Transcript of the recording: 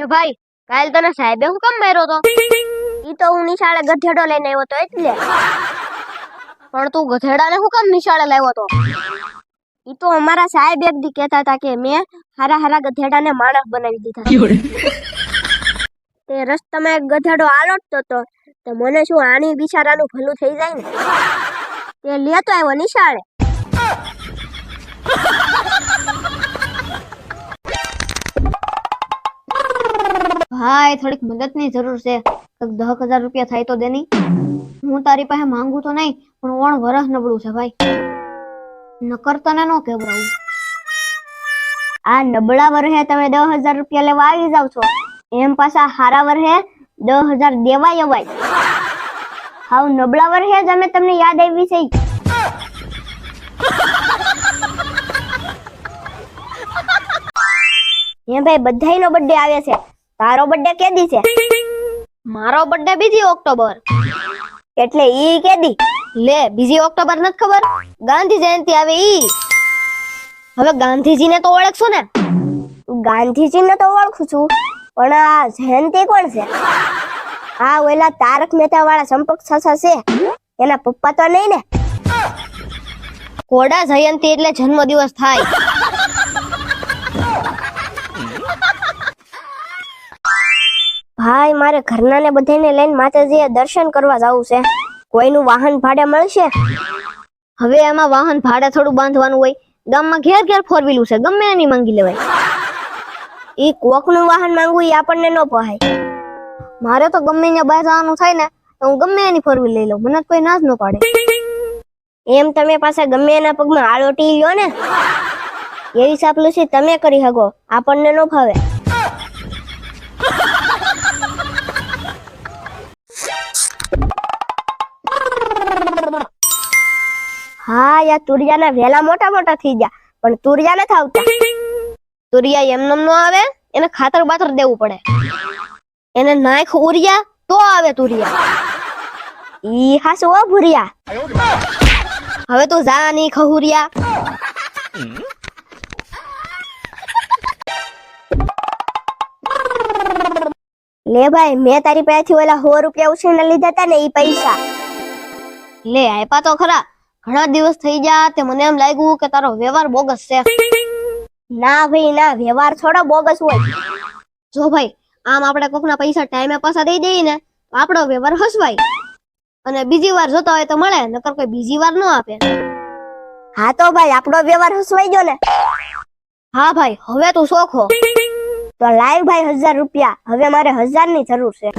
એ ભાઈ કાલ તને સાહેબે હું કેમ માર્યો તો? ઈ તો હું નિશાળે ગધેડો લઈને આવ્યો તો એટલે પણ તું ગધેડાને હું કેમ નિશાળે લાવ્યો તો? ઈ તો અમારા સાહેબ એક દી કહેતા હતા કે મેં હારા હારા ગધેડાને માણસ બનાવી દીધા તે રસ્તામાં એક ગધેડો આલોટતો હતો તો મને શું આની બિચારાનું ભલું થઈ જાય ને? તે લેતો આવ્યો નિશાળે. ભાઈ થોડીક મદદની જરૂર છે. દસ હજાર રૂપિયા થાય તો દેની. હું તારી પાસે માંગુ તો નહીં પણ ઓણ વરસ નબળું છે ભાઈ. નકર તને નો કેવડાવું. આ નબળા વરહે તમે દસ હજાર રૂપિયા લેવા આવી જાવ છો. એમ પાછા હારા વરહે દસ હજાર દેવાય અવાય. હાવ નબળા વરહે જ અમે તમને યાદ આવી છે. એમ ભાઈ બધાયનો બર્થડે આવે છે. તારો બર્થડે કેદી છે? મારો બર્થડે બીજી ઓક્ટોબર. એટલે ઈ કેદી? લે, બીજી ઓક્ટોબર નથી ખબર? ગાંધી જયંતિ આવે ઈ. હવે ગાંધીજીને તો ઓળખશો ને? ગાંધીજીને તો ઓળખું છું, પણ આ જયંતિ કોણ છે? આ ઓલા તારક મહેતા વાળા સંપર્ક સાસા છે. એના પપ્પા તો નહીં ને? ઘોડા જયંતિ એટલે જન્મદિવસ થાય. મારે ઘરના ને બધાને લઈને માતાજીએ દર્શન કરવા જવું છે. કોઈનું વાહન ભાડે મળશે? હવે એમાં વાહન ભાડે થોડું બાંધવાનું હોય. ગામમાં ઘેર ઘેર ફોર વ્હીલું છે ગમે એની માંગી લેવાય. એ કોકનું વાહન માંગવું એ આપણને ન પહાય. મારે તો ગમે ત્યાં બહાર જવાનું થાય ને તો હું ગમે એની ફોર વ્હીલ લઈ લઉં. મને કોઈ ના જ ન પાડે. એમ તમે પાસે ગમે એના પગમાં આળોટી લ્યો ને. એવી છે તમે કરી શકો આપણને ન ફાવે. હા, યા તુરિયાના વેલા મોટા મોટા થઈ ગયા, પણ તુરિયા નથી આવતા. તુરિયા એમનેમ નો આવે, એને ખાતર બાતર દેવું પડે. એને નાખ ઉરિયા તો આવે તુરિયા. ઈ હાસો ભુરિયા. હવે તું જા ની ખહુરિયા. લે ભાઈ મેં તારી પાસેથી ઓલા સો રૂપિયા ઉછીને લીધા હતા ને એ પૈસા. લે આપ્યા તો ખરા. ઘણા દિવસ થઈ ગયા તે મને એમ લાગ્યું કે તારો વ્યવહાર બોગસ છે. ના ભાઈ ના વ્યવહાર થોડો બોગસ હોય. જો ભાઈ આમ આપણે કોકના પૈસા ટાઈમે પાછા દઈ દઈએ ને આપણો વ્યવહાર હસવાય. અને બીજી વાર જોતા હોય તો મળે નકર કોઈ બીજી વાર ન આપે. હા તો ભાઈ આપણો વ્યવહાર હસવાઈ ગયો ને. હા ભાઈ હવે તું શોખો તો લાઈવ ભાઈ હજાર રૂપિયા. હવે મારે હજારની જરૂર છે.